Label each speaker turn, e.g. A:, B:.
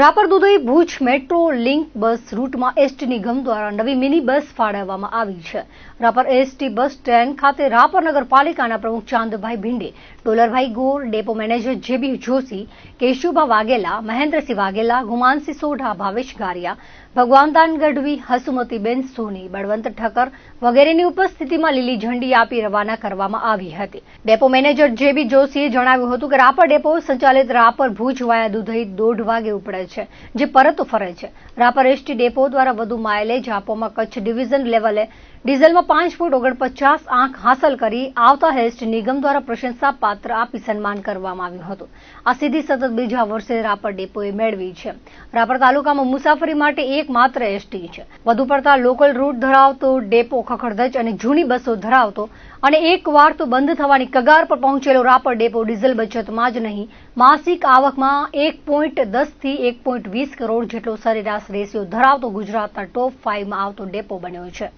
A: Rapar Dudhai Bhuj metro link bus રૂટમાં ST નિગમ દ્વારા નવી mini bus ફાળવવામાં આવી છે. રાપર એસટી બસ સ્ટેન્ડ ખાતે રાપર નગરપાલિકાના પ્રમુખ Chandbhai Bhinde, Dollarbhai Gor, depot manager J B Joshi, Keshubha Vaghela, Mahendrasinh Vaghela, Gumansinh Sodha, Bhavesh Gariya, Bhagwandan Gadhvi, Hasumatiben Soni, Balvant Thakkar વગેરેની ઉપસ્થિતિમાં લીલી ઝંડી આપી રવાના કરવામાં આવી હતી. ડેપો મેનેજર જેબી જોશીએ જણાવ્યું હતું કે રાપર ડેપો સંચાલિત રાપર ભુજ વાયા દુધઈ દોઢ વાગે ઉપડે છે, જે પરત ફરે છે. રાપર એસટી ડેપો દ્વારા વધુ માઇલેજ આપવામાં કચ્છ ડિવિઝન લેવલે ડીઝલમાં પાંચ ફૂટ ઓગણપચાસ આંક હાંસલ કરી આવતા હેસ્ટ નિગમ દ્વારા પ્રશંસા પાત્ર આપી સન્માન કરવામાં આવ્યું હતું. આ સિદ્ધિ સતત બીજા વર્ષે રાપર ડેપોએ મેળવી છે. રાપર તાલુકામાં મુસાફરી માટે એકમાત્ર એસટી છે. વધુ પડતા લોકલ રૂટ ધરાવતો ડેપો ખખડધજ અને જૂની બસો ધરાવતો અને એકવાર તો બંધ થવાની કગાર પર પહોંચેલો રાપર ડેપો ડીઝલ બચતમાં જ નહીં, માસિક આવકમાં એક પોઈન્ટ દસથી એક પોઈન્ટ વીસ કરોડ જેટલો સરેરાશ રેશિયો ધરાવતો ગુજરાતના ટોપ ફાઇવમાં આવતો ડેપો બન્યો છે.